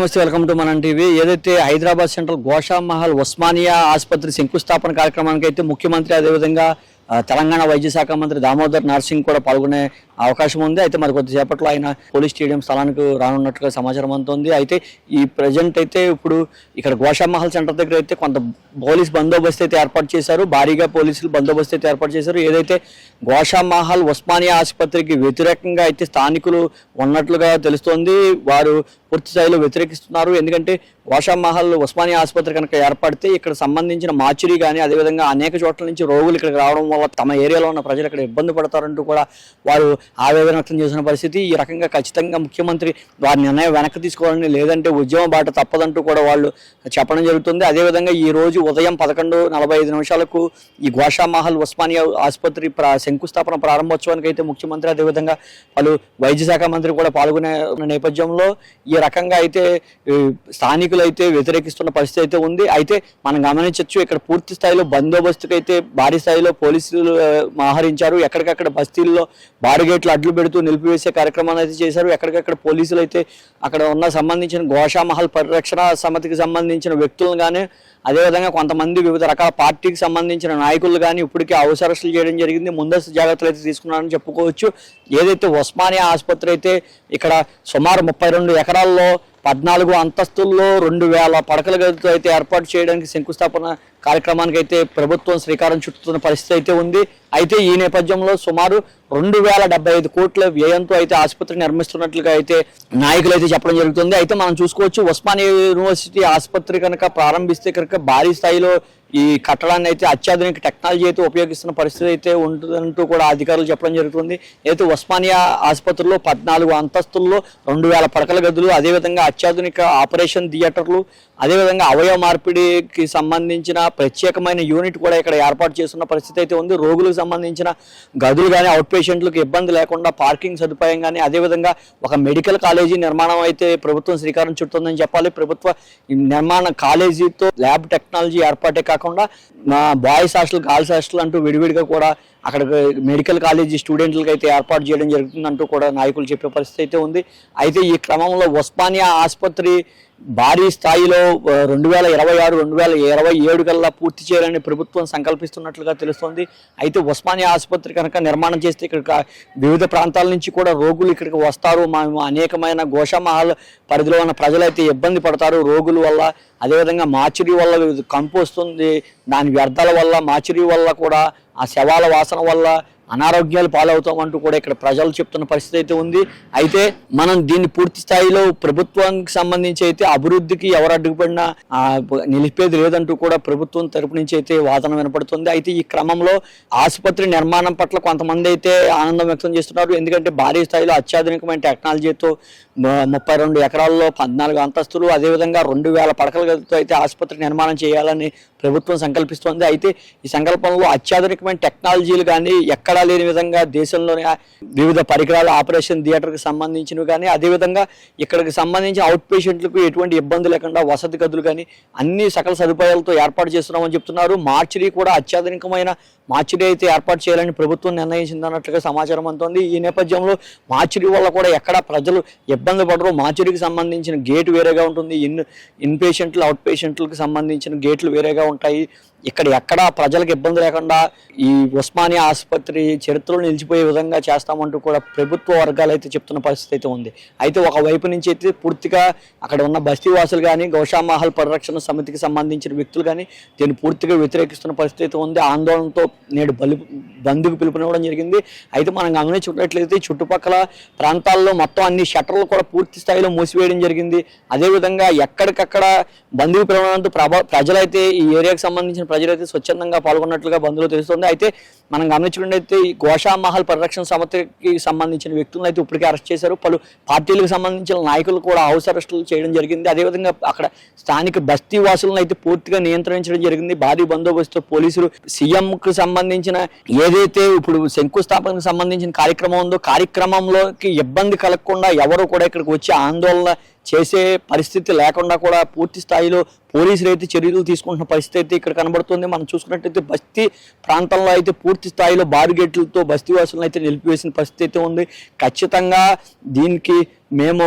నమస్తే welcome to Manam TV. ఏదైతే Hyderabad central Gosha Mahal Osmania ఆసుపత్రి శంకుస్థాపన కార్యక్రమానికి అయితే ముఖ్యమంత్రి అదేవిధంగా తెలంగాణ వైద్య శాఖ మంత్రి దామోదర్ నర్సింగ్ కూడా పాల్గొనే అవకాశం ఉంది. అయితే మరి కొద్దిసేపట్లో ఆయన పోలీస్ స్టేడియం స్థలానికి రానున్నట్టుగా సమాచారం అందుతుంది అయితే ఈ ప్రజెంట్ అయితే ఇప్పుడు ఇక్కడ గోషా మహల్ సెంటర్ దగ్గర అయితే కొంత పోలీస్ బందోబస్తు అయితే ఏర్పాటు చేశారు. భారీగా పోలీసులు బందోబస్తు అయితే ఏర్పాటు చేశారు. ఏదైతే గోషా మహల్ ఉస్మానియా ఆసుపత్రికి వ్యతిరేకంగా అయితే స్థానికులు ఉన్నట్లుగా తెలుస్తోంది. వారు పూర్తి స్థాయిలో వ్యతిరేకిస్తున్నారు. ఎందుకంటే గోషా మహల్ ఉస్మానియా ఆసుపత్రి కనుక ఏర్పడితే ఇక్కడ సంబంధించిన మార్చురీ కానీ అదేవిధంగా అనేక చోట్ల నుంచి రోగులు ఇక్కడికి రావడం వల్ల తమ ఏరియాలో ఉన్న ప్రజలు ఇక్కడ ఇబ్బంది పడతారంటూ కూడా వారు ఆవేదన వ్యక్తం చేసిన పరిస్థితి. ఈ రకంగా ఖచ్చితంగా ముఖ్యమంత్రి వారి నిర్ణయం వెనక్కి తీసుకోవాలని లేదంటే ఉద్యమ బాట తప్పదంటూ కూడా వాళ్ళు చెప్పడం జరుగుతుంది. అదేవిధంగా ఈ రోజు ఉదయం పదకొండు నలభై ఐదు నిమిషాలకు ఈ గోషా మహల్ ఉస్మానియా ఆసుపత్రి ప్రా శంకుస్థాపన ప్రారంభోత్సవానికి అయితే ముఖ్యమంత్రి అదేవిధంగా పలు వైద్య శాఖ మంత్రి కూడా పాల్గొనే నేపథ్యంలో ఈ రకంగా అయితే స్థానికులు అయితే వ్యతిరేకిస్తున్న పరిస్థితి అయితే ఉంది. అయితే మనం గమనించవచ్చు ఇక్కడ పూర్తి స్థాయిలో బందోబస్తుకైతే భారీ స్థాయిలో పోలీసులు మహరించారు. ఎక్కడికక్కడ బస్తీల్లో బారిగేట్లు అడ్లు పెడుతూ నిలిపివేసే కార్యక్రమాన్ని అయితే చేశారు. ఎక్కడికక్కడ పోలీసులు అయితే అక్కడ ఉన్న సంబంధించిన గోషా మహల్ పరిరక్షణ సమితికి సంబంధించిన వ్యక్తులను కానీ అదేవిధంగా కొంతమంది వివిధ రకాల పార్టీకి సంబంధించిన నాయకులు కానీ ఇప్పటికే అవసరస్తులు చేయడం జరిగింది. ముందస్తు జాగ్రత్తలు అయితే తీసుకున్నారని చెప్పుకోవచ్చు. ఏదైతే ఉస్మానియా ఆసుపత్రి అయితే ఇక్కడ సుమారు ముప్పై రెండు ఎకరాల్లో పద్నాలుగు అంతస్తుల్లో రెండు వేల పడకల గదితో అయితే ఏర్పాటు చేయడానికి శంకుస్థాపన కార్యక్రమానికి అయితే ప్రభుత్వం శ్రీకారం చుట్టుతున్న పరిస్థితి అయితే ఉంది. అయితే ఈ నేపథ్యంలో సుమారు రెండు వేల డెబ్బై ఐదు కోట్ల వ్యయంతో అయితే ఆసుపత్రి నిర్మిస్తున్నట్లుగా అయితే నాయకులు అయితే చెప్పడం జరుగుతుంది. అయితే మనం చూసుకోవచ్చు ఉస్మానియా యూనివర్సిటీ ఆసుపత్రి కనుక ప్రారంభిస్తే కనుక భారీ స్థాయిలో ఈ కట్టడాన్ని అయితే అత్యాధునిక టెక్నాలజీ అయితే ఉపయోగిస్తున్న పరిస్థితి అయితే ఉంటుందంటూ కూడా అధికారులు చెప్పడం జరుగుతుంది. అయితే ఉస్మానియా ఆసుపత్రిలో పద్నాలుగు అంతస్తుల్లో రెండు వేల పడకల గదులు అదేవిధంగా అత్యాధునిక ఆపరేషన్ థియేటర్లు అదేవిధంగా అవయవ మార్పిడికి సంబంధించిన ప్రత్యేకమైన యూనిట్ కూడా ఇక్కడ ఏర్పాటు చేస్తున్న పరిస్థితి అయితే ఉంది. రోగులకు సంబంధించిన గదులు కానీ అవుట్ పేషెంట్లకు ఇబ్బంది లేకుండా పార్కింగ్ సదుపాయం కానీ అదేవిధంగా ఒక మెడికల్ కాలేజీ నిర్మాణం అయితే ప్రభుత్వం శ్రీకారం చుడుతుందని చెప్పాలి. ప్రభుత్వ ఈ నిర్మాణ కాలేజీతో ల్యాబ్ టెక్నాలజీ ఏర్పాటే కాకుండా మా బాయ్స్ హాస్టల్ గర్ల్స్ హాస్టల్ అంటూ విడివిడిగా కూడా అక్కడ మెడికల్ కాలేజీ స్టూడెంట్లకు అయితే ఏర్పాటు చేయడం జరుగుతుందంటూ కూడా నాయకులు చెప్పే పరిస్థితి అయితే ఉంది. అయితే ఈ క్రమంలో ఉస్మానియా ఆసుపత్రి భారీ స్థాయిలో రెండు వేల ఇరవై ఆరు రెండు వేల ఇరవై ఏడు కల్లా పూర్తి చేయాలని ప్రభుత్వం సంకల్పిస్తున్నట్లుగా తెలుస్తోంది. అయితే ఉస్మానియా ఆసుపత్రి కనుక నిర్మాణం చేస్తే ఇక్కడ వివిధ ప్రాంతాల నుంచి కూడా రోగులు ఇక్కడికి వస్తారు. మా అనేకమైన గోషామహల్ పరిధిలో ఉన్న ప్రజలైతే ఇబ్బంది పడతారు రోగుల వల్ల. అదేవిధంగా మార్చురీ వల్ల వివిధ కంపు వస్తుంది. దాని వ్యర్థాల వల్ల మాచురి వల్ల కూడా ఆ శవాల వాసన వల్ల అనారోగ్యాలు పాలవుతామంటూ కూడా ఇక్కడ ప్రజలు చెప్తున్న పరిస్థితి అయితే ఉంది. అయితే మనం దీన్ని పూర్తి స్థాయిలో ప్రభుత్వానికి సంబంధించి అయితే అభివృద్ధికి ఎవరు అడ్డుపడినా నిలిపేది లేదంటూ కూడా ప్రభుత్వం తరపు నుంచి అయితే వాదన వినపడుతుంది. అయితే ఈ క్రమంలో ఆసుపత్రి నిర్మాణం పట్ల కొంతమంది అయితే ఆనందం వ్యక్తం చేస్తున్నారు. ఎందుకంటే భారీ స్థాయిలో అత్యాధునికమైన టెక్నాలజీతో ముప్పై రెండు ఎకరాల్లో పద్నాలుగు అంతస్తులు అదేవిధంగా రెండు వేల పడకలతో అయితే ఆసుపత్రి నిర్మాణం చేయాలని ప్రభుత్వం సంకల్పిస్తోంది. అయితే ఈ సంకల్పంలో అత్యాధునికమైన టెక్నాలజీలు కానీ ఎక్కడ లేని విధంగా దేశంలోని వివిధ పరికరాలు ఆపరేషన్ థియేటర్కి సంబంధించినవి కానీ అదేవిధంగా ఇక్కడికి సంబంధించిన అవుట్ పేషెంట్లకు ఎటువంటి ఇబ్బంది లేకుండా వసతి గదులు కానీ అన్ని సకల సదుపాయాలతో ఏర్పాటు చేస్తున్నామని చెప్తున్నారు. మార్చిరీ కూడా అత్యాధునికమైన మార్చిరీ అయితే ఏర్పాటు చేయాలని ప్రభుత్వం నిర్ణయించింది అన్నట్లుగా సమాచారం అందుతోంది. ఈ నేపథ్యంలో మార్చిరీ వల్ల కూడా ఎక్కడ ప్రజలు ఇబ్బంది పడరు. మార్చిరీకి సంబంధించిన గేట్ వేరేగా ఉంటుంది. ఇన్ ఇన్ పేషెంట్లు అవుట్ పేషెంట్లకు సంబంధించిన గేట్లు వేరేగా ఉంటాయి. ఇక్కడ ఎక్కడ ప్రజలకు ఇబ్బంది లేకుండా ఈ ఉస్మానియా ఆసుపత్రి చరిత్రలో నిలిచిపోయే విధంగా చేస్తామంటూ కూడా ప్రభుత్వ వర్గాలు అయితే చెప్తున్న పరిస్థితి అయితే ఉంది. అయితే ఒక వైపు నుంచి అయితే పూర్తిగా అక్కడ ఉన్న బస్తీవాసులు కానీ గౌషామహల్ పరిరక్షణ సమితికి సంబంధించిన వ్యక్తులు కానీ దీన్ని పూర్తిగా వ్యతిరేకిస్తున్న పరిస్థితి అయితే ఉంది. ఆందోళనతో నేడు బలి బంధుకు పిలుపునివ్వడం జరిగింది. అయితే మనం గమనించుకున్నట్లయితే చుట్టుపక్కల ప్రాంతాల్లో మొత్తం అన్ని షట్టర్లు కూడా పూర్తి స్థాయిలో మూసివేయడం జరిగింది. అదేవిధంగా ఎక్కడికక్కడ బంధువు పిలవడంతో ప్రభ ప్రజలైతే ఈ ఏరియాకు సంబంధించిన ప్రజలైతే స్వచ్ఛందంగా పాల్గొన్నట్లుగా బంధువులు తెలుస్తుంది. అయితే మనం గమనించుకున్నట్లయితే ఈ గోషా మహల్ పరిరక్షణ సమితికి సంబంధించిన వ్యక్తులను అయితే ఇప్పటికే అరెస్ట్ చేశారు. పలు పార్టీలకు సంబంధించిన నాయకులు కూడా హౌస్ అరెస్టులు చేయడం జరిగింది. అదేవిధంగా అక్కడ స్థానిక బస్తీ వాసులను అయితే పూర్తిగా నియంత్రించడం జరిగింది. భారీ బందోబస్తు పోలీసులు సీఎంకు సంబంధించిన ఏదైతే ఇప్పుడు శంకుస్థాపనకు సంబంధించిన కార్యక్రమం ఉందో కార్యక్రమంలోకి ఇబ్బంది కలగకుండా ఎవరు కూడా ఇక్కడికి వచ్చి ఆందోళన చేసే పరిస్థితి లేకుండా కూడా పూర్తి స్థాయిలో పోలీసులు అయితే చర్యలు తీసుకుంటున్న పరిస్థితి అయితే ఇక్కడ కనబడుతుంది. మనం చూసుకున్నట్టయితే బస్తీ ప్రాంతంలో అయితే పూర్తి స్థాయిలో బారుగేట్లతో బస్తీ వాసులను అయితే నిలిపివేసిన పరిస్థితి అయితే ఉంది. ఖచ్చితంగా దీనికి మేము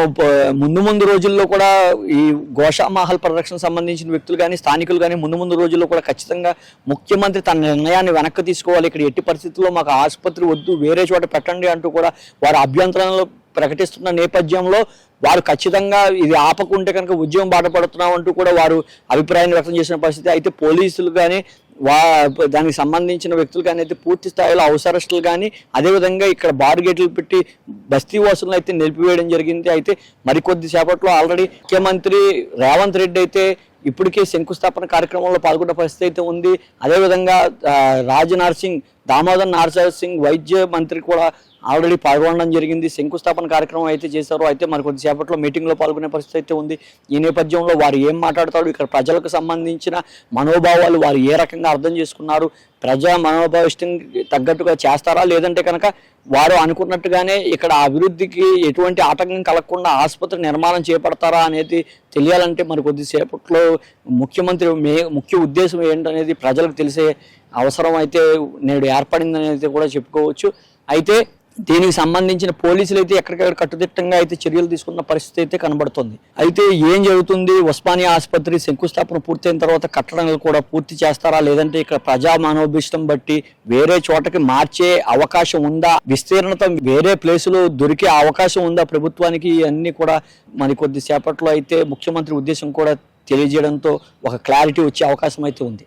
ముందు ముందు రోజుల్లో కూడా ఈ గోషామహల్ పరిరక్షణ సంబంధించిన వ్యక్తులు కానీ స్థానికులు కానీ ముందు ముందు రోజుల్లో కూడా ఖచ్చితంగా ముఖ్యమంత్రి తన నిర్ణయాన్ని వెనక్కి తీసుకోవాలి. ఇక్కడ ఎట్టి పరిస్థితుల్లో మాకు ఆసుపత్రి వద్దు వేరే చోట పెట్టండి అంటూ కూడా వారు అభ్యంతరాలు ప్రకటిస్తున్న నేపథ్యంలో వారు ఖచ్చితంగా ఇది ఆపకుంటే కనుక ఉద్యమం బాటపడుతున్నాం అంటూ కూడా వారు అభిప్రాయాన్ని వ్యక్తం చేసిన పరిస్థితి. అయితే పోలీసులు కానీ వా దానికి సంబంధించిన వ్యక్తులు కానీ అయితే పూర్తి స్థాయిలో అవసరస్తులు కానీ అదేవిధంగా ఇక్కడ బార్గేట్లు పెట్టి బస్తీ వాసులను అయితే నిలిపివేయడం జరిగింది. అయితే మరికొద్ది సేపట్లో ఆల్రెడీ ముఖ్యమంత్రి రేవంత్ రెడ్డి అయితే ఇప్పటికే శంకుస్థాపన కార్యక్రమంలో పాల్గొన్న పరిస్థితి అయితే ఉంది. అదేవిధంగా రాజ్ రాజ్నాథ్ సింగ్ దామోదర్ నార్సాద్ సింగ్ వైద్య మంత్రి కూడా ఆల్రెడీ పాల్గొనడం జరిగింది. శంకుస్థాపన కార్యక్రమం అయితే చేశారు. అయితే మరి కొద్దిసేపట్లో మీటింగ్లో పాల్గొనే పరిస్థితి అయితే ఉంది. ఈ నేపథ్యంలో వారు ఏం మాట్లాడతారు? ఇక్కడ ప్రజలకు సంబంధించిన మనోభావాలు వారు ఏ రకంగా అర్థం చేసుకున్నారు? ప్రజా మనోభావిష్టం తగ్గట్టుగా చేస్తారా? లేదంటే కనుక వారు అనుకున్నట్టుగానే ఇక్కడ అభివృద్ధికి ఎటువంటి ఆటంకం కలగకుండా ఆసుపత్రి నిర్మాణం చేపడతారా అనేది తెలియాలంటే మరి కొద్దిసేపట్లో ముఖ్యమంత్రి మే ముఖ్య ఉద్దేశం ఏంటనేది ప్రజలకు తెలిసే అవసరం అయితే నేడు ఏర్పడింది అనేది కూడా చెప్పుకోవచ్చు. అయితే దీనికి సంబంధించిన పోలీసులు అయితే ఎక్కడికక్కడ కట్టుదిట్టంగా అయితే చర్యలు తీసుకున్న పరిస్థితి అయితే కనబడుతుంది. అయితే ఏం జరుగుతుంది? ఉస్మానియా ఆసుపత్రి శంకుస్థాపన పూర్తయిన తర్వాత కట్టడాలు కూడా పూర్తి చేస్తారా? లేదంటే ఇక్కడ ప్రజా మనోభిష్టం బట్టి వేరే చోటకి మార్చే అవకాశం ఉందా? విస్తీర్ణత వేరే ప్లేసులో దొరికే అవకాశం ఉందా? ప్రభుత్వానికి ఇవన్నీ కూడా మరి కొద్దిసేపట్లో అయితే ముఖ్యమంత్రి ఉద్దేశం కూడా తెలియజేయడంతో ఒక క్లారిటీ వచ్చే అవకాశం అయితే ఉంది.